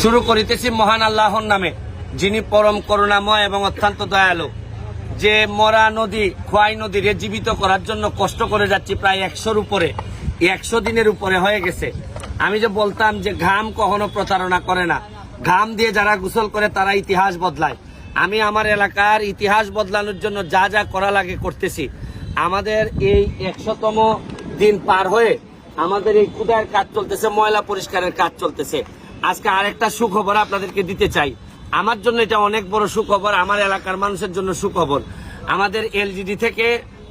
শুরু করিতেছি মহান আল্লাহর নামে, যিনি পরম করুণাময় এবং অত্যন্ত দয়ালু। যে মরা নদী, খোয়াই নদীরে জীবিত করার জন্য কষ্ট করে যাচ্ছি প্রায় একশোর উপরে একশো দিনের উপরে হয়ে গেছে। আমি যে বলতাম যে ঘাম কখনো প্রতারণা করে না। ঘাম দিয়ে যারা গোসল করে তারা ইতিহাস বদলায়। আমি আমার এলাকার ইতিহাস বদলানোর জন্য যা যা করা লাগে করতেছি। আমাদের এই একশোতম দিন পার হয়ে আমাদের এই ক্ষুদার কাজ চলতেছে, ময়লা পরিষ্কারের কাজ চলতেছে। আজকে আরেকটা সুখবর আপনাদেরকে দিতে চাই। আমার জন্য এটা অনেক বড় সুখবর, আমার এলাকার মানুষের জন্য সুখবর। আমাদের এলজিডি থেকে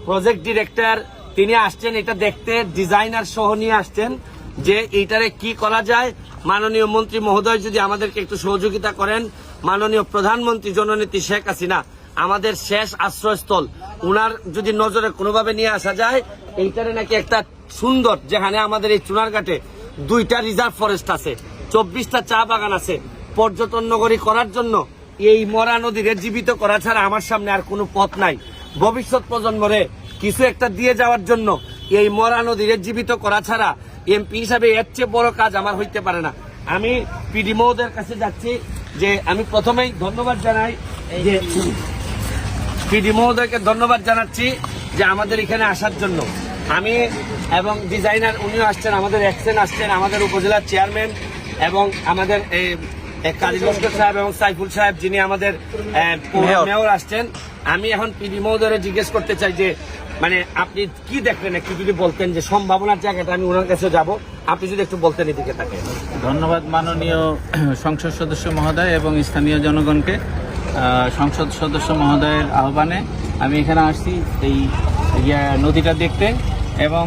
প্রজেক্ট ডিরেক্টর তিনি আসছেন, এটা দেখতে ডিজাইনার সহ নিয়ে আসছেন যে এইটারে কি করা যায়। মাননীয় মন্ত্রী মহোদয় যদি আমাদেরকে একটু সহযোগিতা করেন, মাননীয় প্রধানমন্ত্রী জননেত্রী শেখ হাসিনা, আমাদের শেষ আশ্রয়স্থল, উনার যদি নজরে কোনোভাবে নিয়ে আসা যায়, এইটারে নাকি একটা সুন্দর, যেখানে আমাদের এই চুনারঘাটে দুইটা রিজার্ভ ফরেস্ট আছে। চব্বিশটা চা বাগান আছে। পর্যটন নগরী করার জন্য এই মরা নদীরে জীবিত করা ছাড়া আমার সামনে আর কোনো পথ নাই। ভবিষ্যৎ প্রজন্মরে কিছু একটা দিয়ে যাওয়ার জন্য এই মরা নদীরে জীবিত করা ছাড়া এমপি হিসাবে এর চেয়ে বড় কাজ আমার হইতে পারে না। আমি পিডি মহোদয়ের কাছে যাচ্ছি যে আমি প্রথমেই ধন্যবাদ জানাই যে পিডি মহোদয়কে ধন্যবাদ জানাচ্ছি যে আমাদের এখানে আসার জন্য। আমি এবং ডিজাইনার উনিও আসছেন, আমাদের এক্সেন আসছেন, আমাদের উপজেলার চেয়ারম্যান এবং আমাদের এই কাজী লস্কর সাহেব এবং সাইফুল সাহেব যিনি আমাদের মেয়র। আসছেন আমি এখন পিডি মহোদয়রে জিজ্ঞেস করতে চাই যে মানে আপনি কি দেখলেন? একটু যদি বলতেন যে সম্ভাবনার জায়গাটা আমি ওনার কাছে যাব। আপনি যদি একটু বলতেন এদিকে তাকে। ধন্যবাদ মাননীয় সংসদ সদস্য মহোদয় এবং স্থানীয় জনগণকে সংসদ সদস্য মহোদয়ের আহ্বানে আমি এখানে আসছি এই নদীটা দেখতে এবং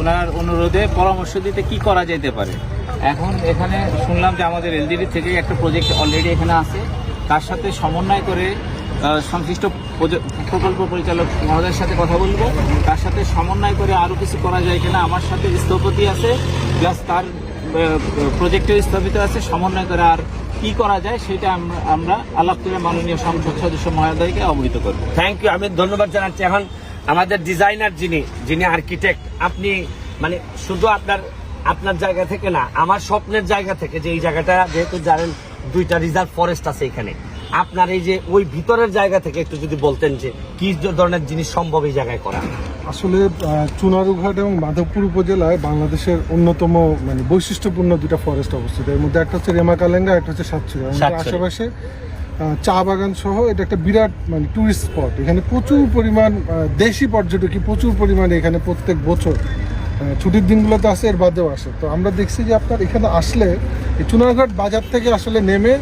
ওনার অনুরোধে পরামর্শ দিতে কি করা যেতে পারে? এখন এখানে শুনলাম যে আমাদের এলডিডি থেকে একটা প্রজেক্ট অলরেডি এখানে আছে। তার সাথে সমন্বয় করে সংশ্লিষ্ট প্রকল্প পরিচালক মহোদয়ের সাথে কথা বলব। তার সাথে সমন্বয় করে আরও কিছু করা যায় কিনা আমার সাথে স্থপতি আছে প্লাস তার প্রজেক্টে স্থাপিত আছে। সমন্বয় করে আর কি করা যায় সেটা আমরা আলাপ করে মাননীয় সংসদ সদস্য মহোদয়কে অবহিত করব। থ্যাংক ইউ আমি ধন্যবাদ জানাচ্ছি। এখন আমাদের ডিজাইনার যিনি যিনি আর্কিটেক্ট আপনি মানে শুধু আপনার আপনার জায়গা থেকে না আমার স্বপ্নের জায়গা থেকে যে এই জায়গাটা যেহেতু জানেন দুইটা রিজার্ভ ফরেস্ট আছে এখানে আপনার এই যে ওই ভিতরের জায়গা থেকে একটু যদি বলতেন যে কি ধরনের জিনিস সম্ভব এই জায়গায় করা? আসলে চুনারুঘাট এবং মাধবপুর উপজেলায় বাংলাদেশের অন্যতম মানে বৈশিষ্ট্যপূর্ণ দুটা ফরেস্ট অবস্থিত। এর মধ্যে একটা হচ্ছে রেমা রেমাকালেঙ্গা একটা হচ্ছে আমাদের সাতছড়ি। আশেপাশে চা বাগান সহ এটা একটা বিরাট মানে টুরিস্ট স্পট এখানে প্রচুর পরিমাণ দেশি পর্যটকই প্রচুর পরিমাণে এখানে প্রত্যেক বছর ছুটির দিনগুলোতে আসে এর বাদেও আসে। তো আমরা দেখছি যে আপনার এখানে আসলে এই চুনারঘাট বাজার থেকে আসলে নেমে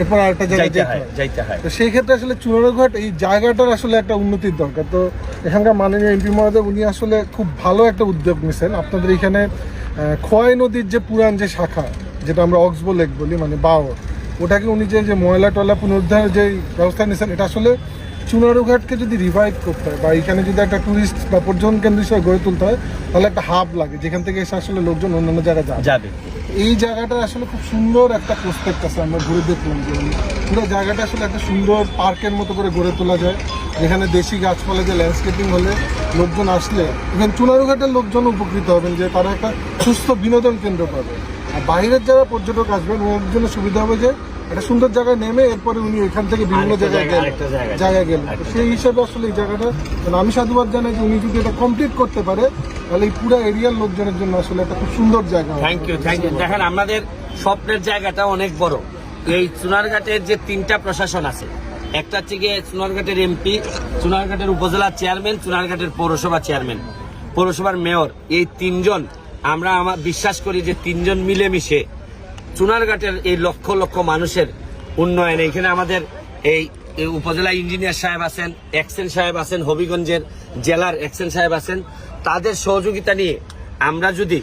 এরপর আরেকটা জায়গায় যাইতে যেতে হয় যাইতে তো সেই ক্ষেত্রে আসলে চুনারঘাট এই জায়গাটার আসলে একটা উন্নতির দরকার। তো এখানকার মাননীয় এমপি মহোদয় উনি আসলে খুব ভালো একটা উদ্যোগ নিছেন। আপনাদের এখানে খোয়াই নদীর যে পুরান যে শাখা যেটা আমরা অক্সবো লেক বলি মানে বাওর ওটাকে উনি যে যে ময়লা টয়লা পুনরুদ্ধারের যে ব্যবস্থা নিয়েছেন এটা আসলে চুনারুঘাটকে যদি রিভাইভ করতে হয় বা এখানে যদি একটা টুরিস্ট বা পর্যটন কেন্দ্র হিসেবে গড়ে তুলতে হয় তাহলে একটা হাব লাগে যেখান থেকে এসে আসলে লোকজন অন্যান্য জায়গায় যাবে। যাবে। এই জায়গাটা আসলে খুব সুন্দর একটা প্রস্পেক্ট আছে আমরা ঘুরে দেখলাম যে পুরো জায়গাটা আসলে একটা সুন্দর পার্কের মতো করে গড়ে তোলা যায় যেখানে দেশি গাছপালা যে ল্যান্ডস্কেপিং হলে লোকজন আসলে এখানে চুনারুঘাটের লোকজন উপকৃত হবেন যে তারা একটা সুস্থ বিনোদন কেন্দ্র পাবে। আর বাইরের যারা পর্যটক আসবেন ওনাদের জন্য সুবিধা হবে যে একটা সুন্দর জায়গায় নেমে এরপরে উনি এখান থেকে বিভিন্ন জায়গায় জায়গা, গেলেন। জায়গায়। গেলেন। সেই হিসাবে আসলে এই জায়গাটা মানে আমি সাধুবাদ জানাই যে উনি যদি এটা কমপ্লিট করতে পারে তাহলে এই পুরো এরিয়ার লোকজনের জন্য আসলে একটা খুব সুন্দর জায়গা থ্যাংক ইউ থ্যাংক ইউ দেখেন আমাদের স্বপ্নের জায়গাটা অনেক বড়। এই চুনারঘাটের যে তিনটা প্রশাসন আছে একটা হচ্ছে গিয়ে চুনারঘাটের এমপি চুনারঘাটের উপজেলা চেয়ারম্যান চুনারঘাটের পৌরসভা চেয়ারম্যান পৌরসভার মেয়র এই তিনজন আমরা আমার বিশ্বাস করি যে তিনজন মিলেমিশে চুনারঘাটের এই লক্ষ লক্ষ মানুষের উন্নয়নে এখানে আমাদের এই উপজেলা ইঞ্জিনিয়ার সাহেব আছেন এক্সেন সাহেব আছেন, হবিগঞ্জের জেলার এক্সেন সাহেব আছেন। তাদের সহযোগিতা নিয়ে আমরা যদি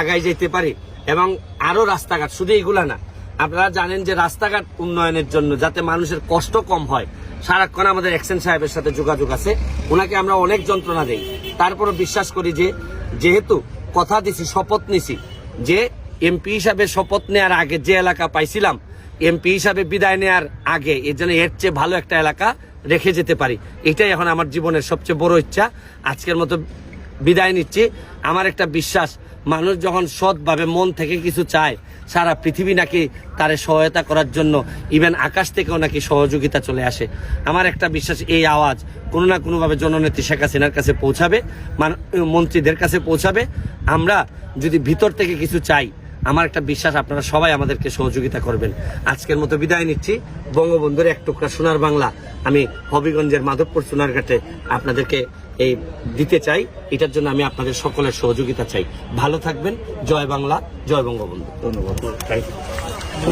আগাই যেতে পারি এবং আরও রাস্তাঘাট, শুধু এগুলা না, আপনারা জানেন যে রাস্তাঘাট উন্নয়নের জন্য যাতে মানুষের কষ্ট কম হয়, সারাক্ষণ আমাদের এক্সেন সাহেবের সাথে যোগাযোগ আছে, ওনাকে আমরা অনেক যন্ত্রণা দেই। তারপরও বিশ্বাস করি যে, যেহেতু কথা দিছি, শপথ নিছি যে এমপি হিসাবে শপথ নেওয়ার আগে যে এলাকা পাইছিলাম, এমপি হিসাবে বিদায় নেওয়ার আগে এর জন্য এর চেয়ে ভালো একটা এলাকা রেখে যেতে পারি। এটাই এখন আমার জীবনের সবচেয়ে বড় ইচ্ছা। আজকের মতো বিদায় নিচ্ছি। আমার একটা বিশ্বাস, মানুষ যখন সৎভাবে মন থেকে কিছু চায়, সারা পৃথিবী নাকি তারে সহায়তা করার জন্য ইভেন আকাশ থেকেও নাকি সহযোগিতা চলে আসে। আমার একটা বিশ্বাস, এই আওয়াজ কোনো না কোনোভাবে জননেত্রী শেখ হাসিনার কাছে পৌঁছাবে, মান- মন্ত্রীদের কাছে পৌঁছাবে। আমরা যদি ভিতর থেকে কিছু চাই আমার একটা বিশ্বাস আপনারা সবাই আমাদেরকে সহযোগিতা করবেন। আজকের মতো বিদায় নিচ্ছি। বঙ্গবন্ধুর এক টুকরা সোনার বাংলা আমি হবিগঞ্জের মাধবপুর সোনার সোনারঘাটে আপনাদেরকে এই দিতে চাই। এটার জন্য আমি আপনাদের সকলের সহযোগিতা চাই। ভালো থাকবেন। জয় বাংলা জয় বঙ্গবন্ধু। ধন্যবাদ।